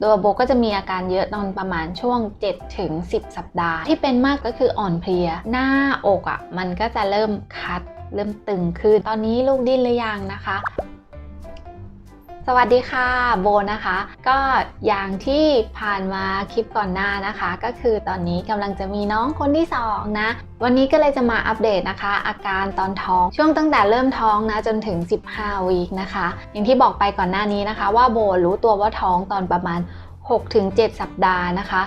โดยโบก็จะมีอาการเยอะตอนประมาณช่วง 7 ถึง 10 สัปดาห์ ที่เป็นมากก็คืออ่อนเพลีย หน้าอกอะ่ะมันก็จะเริ่มคัดเริ่มตึงขึ้น ตอนนี้ลูกดิ้นหรือยังนะคะ สวัสดีค่ะโบนะคะ ก็อย่างที่ผ่านมาคลิปก่อนหน้านะคะ ก็คือตอนนี้กำลังจะมีน้องคนที่สองนะวันนี้ก็เลยจะมาอัปเดตนะคะ อาการตอนท้องช่วงตั้งแต่เริ่มท้องนะจนถึง 15วีคนะคะ อย่างที่บอกไปก่อนหน้านี้นะคะ ว่าโบรู้ตัวว่าท้องตอนประมาณ 6-7 สัปดาห์นะคะ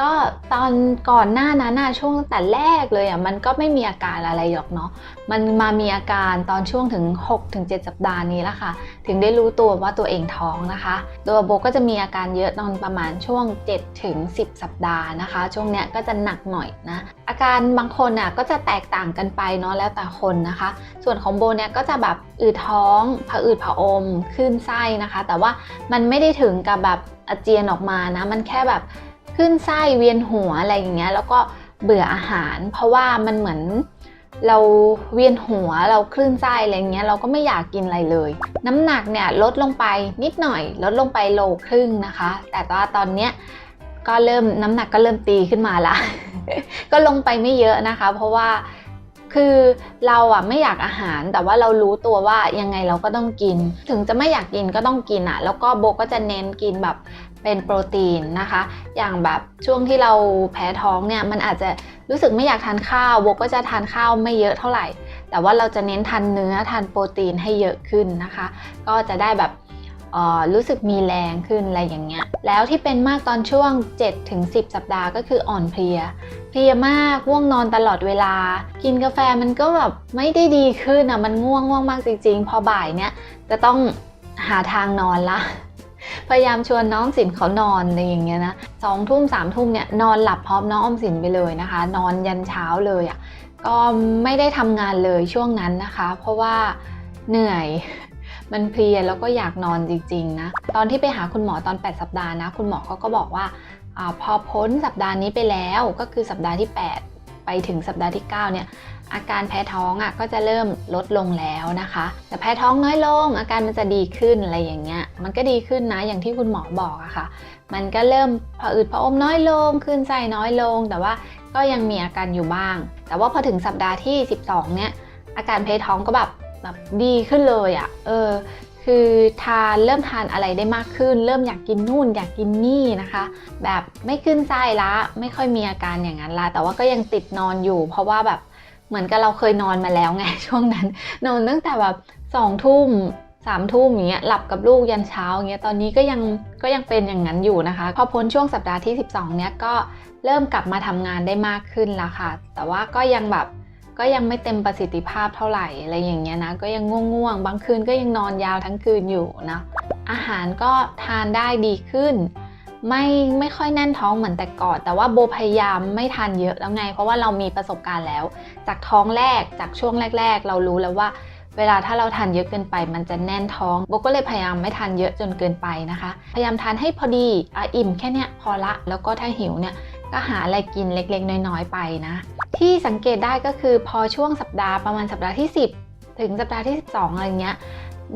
ก็ตอนก่อนหน้านั้นนะช่วงตั้งแต่แรกเลยอะมันก็ไม่มีอาการอะไรหรอกเนาะมันมามีอาการตอนช่วงถึง 6-7 สัปดาห์นี้แล้วค่ะ ถึงได้รู้ตัวว่าตัวเองท้องนะคะตัวโบก็จะมีอาการเยอะตอนประมาณช่วง 7-10 สัปดาห์นะคะ ช่วงเนี้ยก็จะหนักหน่อยนะอาการบางคนน่ะก็จะแตกต่างกันไปเนาะแล้วแต่คนนะคะ ส่วนของโบเนี่ยก็จะแบบอืดท้องผะอืดผะอมขึ้นไส้นะคะ แต่ว่ามันไม่ได้ถึงกับแบบอาเจียนออกมานะมันแค่แบบ ขึ้นไส้เวียนหัวอะไรอย่างเงี้ย แล้วก็เบื่ออาหาร เพราะว่ามันเหมือนเราเวียนหัวเราคลื่นไส้อะไรเงี้ยเราก็ไม่อยากกินอะไรเลย น้ำหนักเนี่ยลดลงไปนิดหน่อย ลดลงไปโลครึ่งนะคะ แต่ว่าตอนเนี้ยก็เริ่มน้ำหนักก็เริ่มตีขึ้นมาละ ก็ลงไปไม่เยอะนะคะ เพราะว่าคือเราอะไม่อยากอาหารแต่ว่าเรารู้ตัวว่ายังไงเราก็ต้องกิน ถึงจะไม่อยากกินก็ต้องกินอะแล้วก็โบก็จะเน้นกินแบบ เป็นโปรตีนนะคะ อย่างแบบช่วงที่เราแพ้ท้องเนี่ยมันอาจจะรู้สึกไม่อยากทานข้าวโบก็จะทานข้าวไม่เยอะเท่าไหร่ แต่ว่าเราจะเน้นทานเนื้อทานโปรตีนให้เยอะขึ้นนะคะ ก็จะได้แบบเอ่อรู้สึกมีแรงขึ้นอะไรอย่างเงี้ย แล้วที่เป็นมากตอนช่วง 7-10 สัปดาห์ก็คืออ่อนเพลีย เพลียมากง่วงนอนตลอดเวลา กินกาแฟมันก็แบบไม่ได้ดีขึ้นอะ มันง่วงง่วงมากจริงๆ พอบ่ายเนี้ยจะต้องหาทางนอนละ พยายามชวนน้องสินเขานอนอะไรอย่างเงี้ยนะสองทุ่มสามทุ่มเนี่ยนอนหลับพร้อมน้องอมสินไปเลยนะคะ นอนยันเช้าเลยอะก็ไม่ได้ทำงานเลยช่วงนั้นนะคะ เพราะว่าเหนื่อยมันเพลียแล้วก็อยากนอนจริงๆนะ ตอนที่ไปหาคุณหมอตอน 8 สัปดาห์นะ คุณหมอเขาก็บอกว่าอพอพ้นสัปดาห์นี้ไปแล้วก็คือสัปดาห์ที่ 8 ไปถึงสัปดาห์ที่ 9 เนี่ยอาการแพ้ท้องอะก็จะเริ่มลดลงแล้วนะคะ แต่แพ้ท้องน้อยลง อาการมันจะดีขึ้นอะไรอย่างเงี้ย มันก็ดีขึ้นนะอย่างที่คุณหมอบอกอะค่ะ มันก็เริ่มผะอืดผะอมน้อยลงขึ้นไส้น้อยลง แต่ว่าก็ยังมีอาการอยู่บ้าง แต่ว่าพอถึงสัปดาห์ที่ 12 เนี่ยอาการแพ้ท้องก็แบบแบบดีขึ้นเลยอะ่ะ เออ คือทานเริ่มทานอะไรได้มากขึ้น เริ่มอยากกินนู่นอยากกินนี่นะคะ แบบไม่ขึ้นไส้ละไม่ค่อยมีอาการอย่างนั้นละแต่ว่าก็ยังติดนอนอยู่ เพราะว่าแบบเหมือนกับเราเคยนอนมาแล้วไงช่วงนั้น นอนตั้งแต่แบบสองทุ่มสามทุ่มอย่างเงี้ยหลับกับลูกยันเช้าอย่างเงี้ยตอนนี้ก็ยังก็ยังเป็นอย่างนั้นอยู่นะคะ พอพ้นช่วงสัปดาห์ที่ 12 เนี้ยก็เริ่มกลับมาทำงานได้มากขึ้นล้วค่ะ แต่ว่าก็ยังแบบ ก็ยังไม่เต็มประสิทธิภาพเท่าไหร่อะไรอย่างเงี้ยนะก็ยังง่วงๆ บางคืนก็ยังนอนยาวทั้งคืนอยู่นะอาหารก็ทานได้ดีขึ้น ไม่ไม่ค่อยแน่นท้องเหมือนแต่ก่อน แต่ว่าโบพยายามไม่ทานเยอะแล้วไง เพราะว่าเรามีประสบการณ์แล้ว จากท้องแรกจากช่วงแรก ๆ เรารู้แล้วว่าเวลาถ้าเราทานเยอะเกินไปมันจะแน่นท้องโบก็เลยพยายามไม่ทานเยอะจนเกินไปนะคะ พยายามทานให้พอดีอะอิ่มแค่เนี้ยพอละ แล้วก็ถ้าหิวเนี่ยก็หาอะไรกินเล็กๆ น้อยๆไปนะ ที่สังเกตได้ก็คือพอช่วงสัปดาห์ประมาณสัปดาห์ที่ 10 ถึงสัปดาห์ที่ 12 อะไรเงี้ย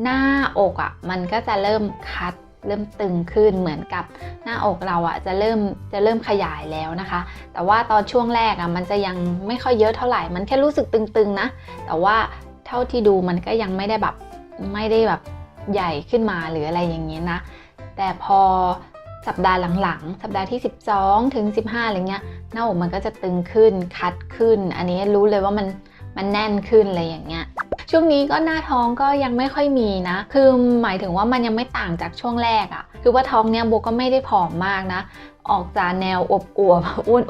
หน้าอกอะ่ะมันก็จะเริ่มคัดเริ่มตึงขึ้นเหมือนกับหน้าอกเราอะ่ะจะเริ่มจะเริ่มขยายแล้วนะคะ แต่ว่าตอนช่วงแรกอะ่ะมันจะยังไม่ค่อยเยอะเท่าไหร่ มันแค่รู้สึกตึงๆนะ แต่ว่าเท่าที่ดูมันก็ยังไม่ได้แบบไม่ได้แบบใหญ่ขึ้นมาหรืออะไรอย่างเงี้ยนะ แต่พอ สัปดาห์หลังๆ สัปดาห์ที่ 12 ถึง 15 อะไรเงี้ย หน้าอกมันก็จะตึงขึ้น คัดขึ้น อันนี้รู้เลยว่ามันมันแน่นขึ้นอะไรอย่างเงี้ย ช่วงนี้ก็หน้าท้องก็ยังไม่ค่อยมีนะ คือหมายถึงว่ามันยังไม่ต่างจากช่วงแรกอะคือว่าท้องเนี้ยโบก็ไม่ได้ผอมมากนะ ออกจากแนวอบอวบ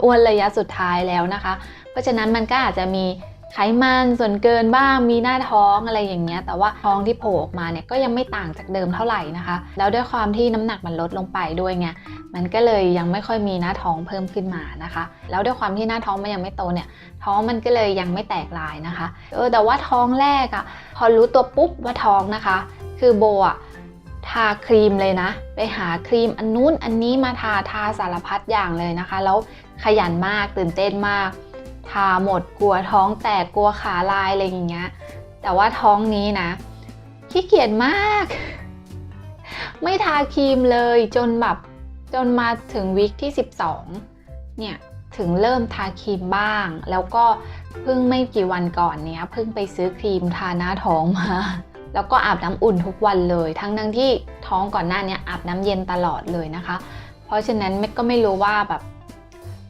อ้วนๆระยะสุดท้ายแล้วนะคะ เพราะฉะนั้นมันก็อาจจะมี ไขมันส่วนเกินบ้างมีหน้าท้องอะไรอย่างเงี้ย แต่ว่าท้องที่โผล่ออกมาเนี่ยก็ยังไม่ต่างจากเดิมเท่าไหร่นะคะ แล้วด้วยความที่น้ำหนักมันลดลงไปด้วยไงมันก็เลยยังไม่ค่อยมีหน้าท้องเพิ่มขึ้นมานะคะ แล้วด้วยความที่หน้าท้องมันยังไม่โตเนี่ยท้องมันก็เลยยังไม่แตกลายนะคะเออแต่ว่าท้องแรกอะ่ะพอรู้ตัวปุ๊บว่าท้องนะคะ คือโบอะ่ะทาครีมเลยนะ ไปหาครีมอันนู้นอันนี้มาทาทาสารพัดอย่างเลยนะคะ แล้วขยันมากตื่นเต้นมาก ทาหมดกลัวท้องแตกกลัวขาลายอะไรอย่างเงี้ย แต่ว่าท้องนี้นะขี้เกียจมาก ไม่ทาครีมเลยจนแบบจนมาถึงวีคที่ 12 เนี่ยถึงเริ่มทาครีมบ้าง แล้วก็เพิ่งไม่กี่วันก่อนเนี้ยเพิ่งไปซื้อครีมทาหน้าท้องมา แล้วก็อาบน้ำอุ่นทุกวันเลย ทั้งทั้งที่ท้องก่อนหน้าเนี้ยอาบน้ำเย็นตลอดเลยนะคะ เพราะฉะนั้นเมกก็ไม่รู้ว่าแบบ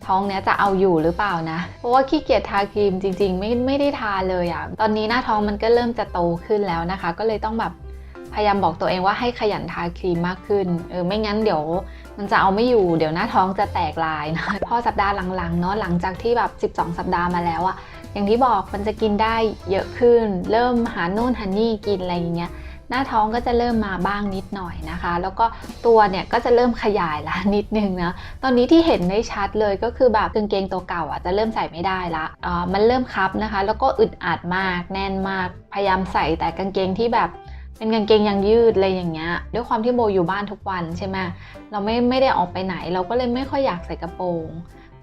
ท้องเนี้ยจะเอาอยู่หรือเปล่านะ เพราะว่าขี้เกียจทาครีมจริง ๆ ไม่ไม่ได้ทาเลยอะ่ะ ตอนนี้หน้าท้องมันก็เริ่มจะโตขึ้นแล้วนะคะ ก็เลยต้องแบบพยายามบอกตัวเองว่าให้ขยันทาครีมมากขึ้น เออไม่งั้นเดี๋ยวมันจะเอาไม่อยู่ เดี๋ยวหน้าท้องจะแตกลายนะ พอสัปดาห์หลังๆเนาะหลังจากที่แบบ 12 สัปดาห์มาแล้วอะอย่างที่บอกมันจะกินได้เยอะขึ้น เริ่มหาโน่นหานี่กินอะไรอย่างเงี้ย หน้าท้องก็จะเริ่มมาบ้างนิดหน่อยนะคะ แล้วก็ตัวเนี่ยก็จะเริ่มขยายละนิดนึงนะตอนนี้ที่เห็นได้ชัดเลยก็คือแบบกางเกงตัวเก่าอะจะเริ่มใส่ไม่ได้ละอ่ามันเริ่มคับนะคะ แล้วก็อึดอัดมากแน่นมากพยายามใส่แต่กางเกงที่แบบเป็นกางเกงยางยืดอะไรอย่างเงี้ยด้วยความที่โบอยู่บ้านทุกวันใช่ไหมเราไม่ไม่ได้ออกไปไหน เราก็เลยไม่ค่อยอยากใส่กระโปรง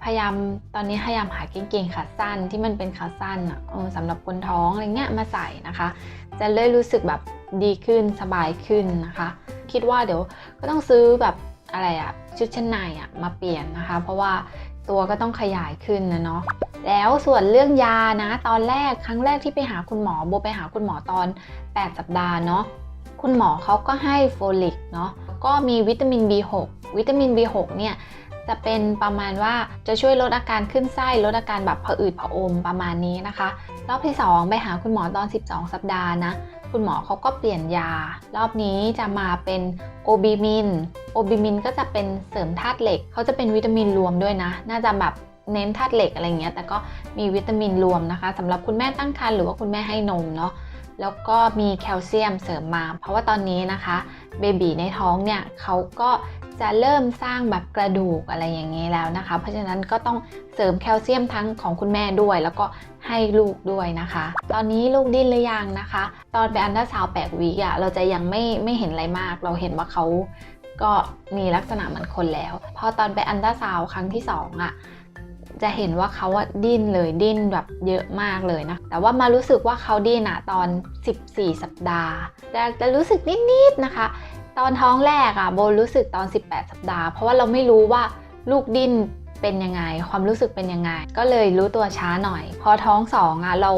พยายามตอนนี้พยายามหากางเกงขาสั้นที่มันเป็นขาสั้นอะสำหรับคนท้องอะไรเงี้ยมาใส่นะคะ จะเลยรู้สึกแบบ ดีขึ้นสบายขึ้นนะคะ คิดว่าเดี๋ยวก็ต้องซื้อแบบอะไรอะชุดชั้นในอะมาเปลี่ยนนะคะ เพราะว่าตัวก็ต้องขยายขึ้นนะเนาะแล้วส่วนเรื่องยานะ ตอนแรกครั้งแรกที่ไปหาคุณหมอโบไปหาคุณหมอตอน 8 สัปดาห์เนาะคุณหมอเขาก็ให้โฟลิกเนาะก็มีวิตามิน B6 วิตามิน B6 เนี่ย จะเป็นประมาณว่าจะช่วยลดอาการขึ้นไส้ลดอาการแบบผะอืดผะอมประมาณนี้นะคะ รอบที่ 2 ไปหาคุณหมอตอน 12 สัปดาห์นะ คุณหมอเขาก็เปลี่ยนยา รอบนี้จะมาเป็นโอบิมินโอบิมินก็จะเป็นเสริมธาตุเหล็กเขาจะเป็นวิตามินรวมด้วยนะ น่าจะแบบเน้นธาตุเหล็กอะไรเงี้ยแต่ก็มีวิตามินรวมนะคะสำหรับคุณแม่ตั้งครรภ์หรือว่าคุณแม่ให้นมเนาะแล้วก็มีแคลเซียมเสริมมา เพราะว่าตอนนี้นะคะเบบีในท้องเนี่ยเขาก็ จะเริ่มสร้างแบบกระดูกอะไรอย่างนี้แล้วนะคะ เพราะฉะนั้นก็ต้องเสริมแคลเซียมทั้งของคุณแม่ด้วย แล้วก็ให้ลูกด้วยนะคะ ตอนนี้ลูกดิ้นหรือยังนะคะ ตอนไปอันดาซาวแปดวีอะเราจะยังไม่ไม่เห็นอะไรมาก เราเห็นว่าเขาก็มีลักษณะเหมือนคนแล้ว พอตอนไปอันดาซาวครั้งที่สองอะจะเห็นว่าเขาอะดิ้นเลยดิ้นแบบเยอะมากเลยนะ แต่ว่ามารู้สึกว่าเขาดิ้นอะตอน 14 สัปดาห์แต่จะรู้สึกนิดๆนะคะ ตอนท้องแรกอะโบรู้สึกตอน 18 สัปดาห์ เพราะว่าเราไม่รู้ว่าลูกดิ้นเป็นยังไง ความรู้สึกเป็นยังไง ก็เลยรู้ตัวช้าหน่อย พอท้องสองอะเรา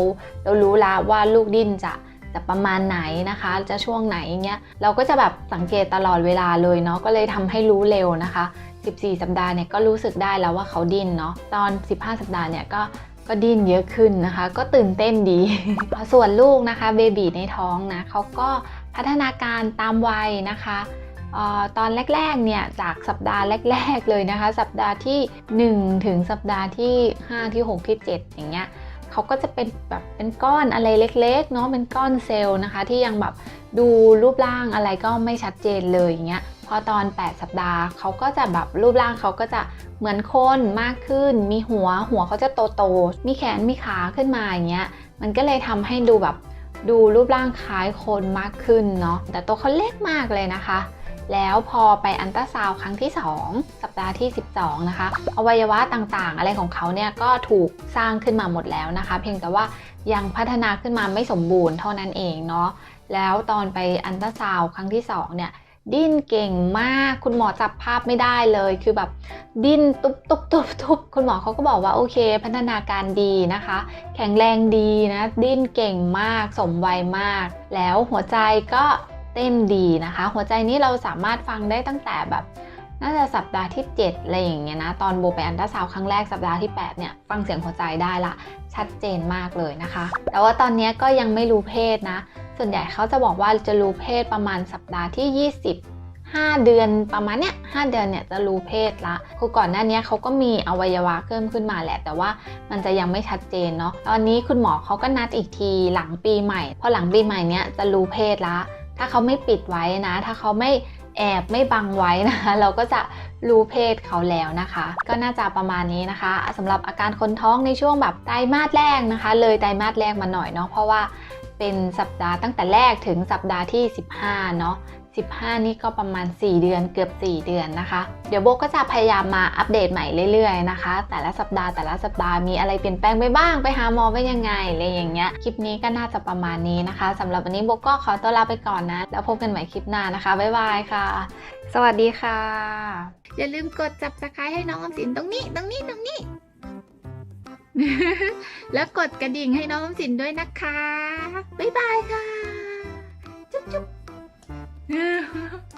เรารู้ล้วว่าลูกดิ้นจะจะประมาณไหนนะคะ จะช่วงไหนเงี้ยเราก็จะแบบสังเกตตลอดเวลาเลยเนาะก็เลยทำให้รู้เร็วนะคะ 14 สัปดาห์เนี่ยก็รู้สึกได้แล้วว่าเขาดิ้นเนาะตอน 15 สัปดาห์เนี่ยก็ก็ดิ้นเยอะขึ้นนะคะ ก็ตื่นเต้นดี ส่วนลูกนะคะเบบีในท้องนะเขาก็ พัฒนาการตามวัยนะคะออตอนแรกๆเนี่ยจากสัปดาห์แรก ๆเลยนะคะ สัปดาห์ที่ 1 ถึงสัปดาห์ที่ 5 ที่ 6 ที่ 7 อย่างเงี้ยเขาก็จะเป็นแบบเป็นก้อนอะไรเล็กๆเนาะเป็นก้อนเซลล์นะคะ ที่ยังแบบดูรูปร่างอะไรก็ไม่ชัดเจนเลยอย่างเงี้ยพอตอน 8 สัปดาห์เขาก็จะแบบรูปร่างเขาก็จะเหมือนคนมากขึ้น มีหัวหัวเขาจะโตๆมีแขนมีขาขึ้นมาอย่างเงี้ยมันก็เลยทำให้ดูแบบ ดูรูปร่างคล้ายคนมากขึ้นเนาะแต่ตัวเขาเล็กมากเลยนะคะ แล้วพอไปอันตราซาวครั้งที่ 2 สัปดาห์ที่ 12 นะคะ อวัยวะต่างๆ อะไรของเขาเนี่ยก็ถูกสร้างขึ้นมาหมดแล้วนะคะ เพียงแต่ว่ายังพัฒนาขึ้นมาไม่สมบูรณ์เท่านั้นเองเนาะแล้วตอนไปอันตราซาวครั้งที่ 2 เนี่ย ดิ้นเก่งมาก คุณหมอจับภาพไม่ได้เลย คือแบบดิ้นตุบตุบตุบตุบคุณหมอเขาก็บอกว่าโอเค พัฒนาการดีนะคะ แข็งแรงดีนะ ดิ้นเก่งมาก สมวัยมาก แล้วหัวใจก็เต้นดีนะคะ หัวใจนี้เราสามารถฟังได้ตั้งแต่แบบ น่าจะสัปดาห์ที่ 7 อะไรอย่างเงี้ยนะ ตอนโบไปอันตราซาวครั้งแรกสัปดาห์ที่ 8 เนี่ย ฟังเสียงหัวใจได้ละ ชัดเจนมากเลยนะคะ แต่ว่าตอนนี้ก็ยังไม่รู้เพศนะ ส่วนใหญ่เขาจะบอกว่าจะรู้เพศประมาณสัปดาห์ที่ 20 5 เดือนประมาณเนี้ย5เดือนเนี่ยจะรู้เพศละคือก่อนหน้านี้เขาก็มีอวัยวะเพิ่มขึ้นมาแหละ แต่ว่ามันจะยังไม่ชัดเจนเนาะ ตอนนี้คุณหมอเขาก็นัดอีกทีหลังปีใหม่ พอหลังปีใหม่เนี้ยจะรู้เพศละ ถ้าเขาไม่ปิดไว้นะ ถ้าเขาไม่ แอบไม่บังไว้นะคะ เราก็จะรู้เพศเขาแล้วนะคะ ก็น่าจะประมาณนี้นะคะสำหรับอาการคนท้องในช่วงแบบไตรมาสแรกนะคะ เลยไตรมาสแรกมาหน่อยเนาะเพราะว่าเป็นสัปดาห์ตั้งแต่แรกถึงสัปดาห์ที่ 15 เนาะ 15 นี่ก็ประมาณ 4 เดือนเกือบ 4 เดือนนะคะ เดี๋ยวโบก็จะพยายามมาอัปเดตใหม่เรื่อยๆนะคะ แต่ละสัปดาห์แต่ละสัปดาห์มีอะไรเปลี่ยนแปลงไปบ้างไปหาหมอไปยังไงอะไรอย่างเงี้ยคลิปนี้ก็น่าจะประมาณนี้นะคะสำหรับวันนี้โบก็ขอตัวลาไปก่อนนะ แล้วพบกันใหม่คลิปหน้านะคะบ๊ายบายค่ะ สวัสดีค่ะ อย่าลืมกดจับสไครให้น้องออมสินตรงนี้ตรงนี้ตรงนี้ แล้วกดกระดิ่งให้น้องออมสินด้วยนะคะบ๊ายบายค่ะ จุ๊บ Yeah.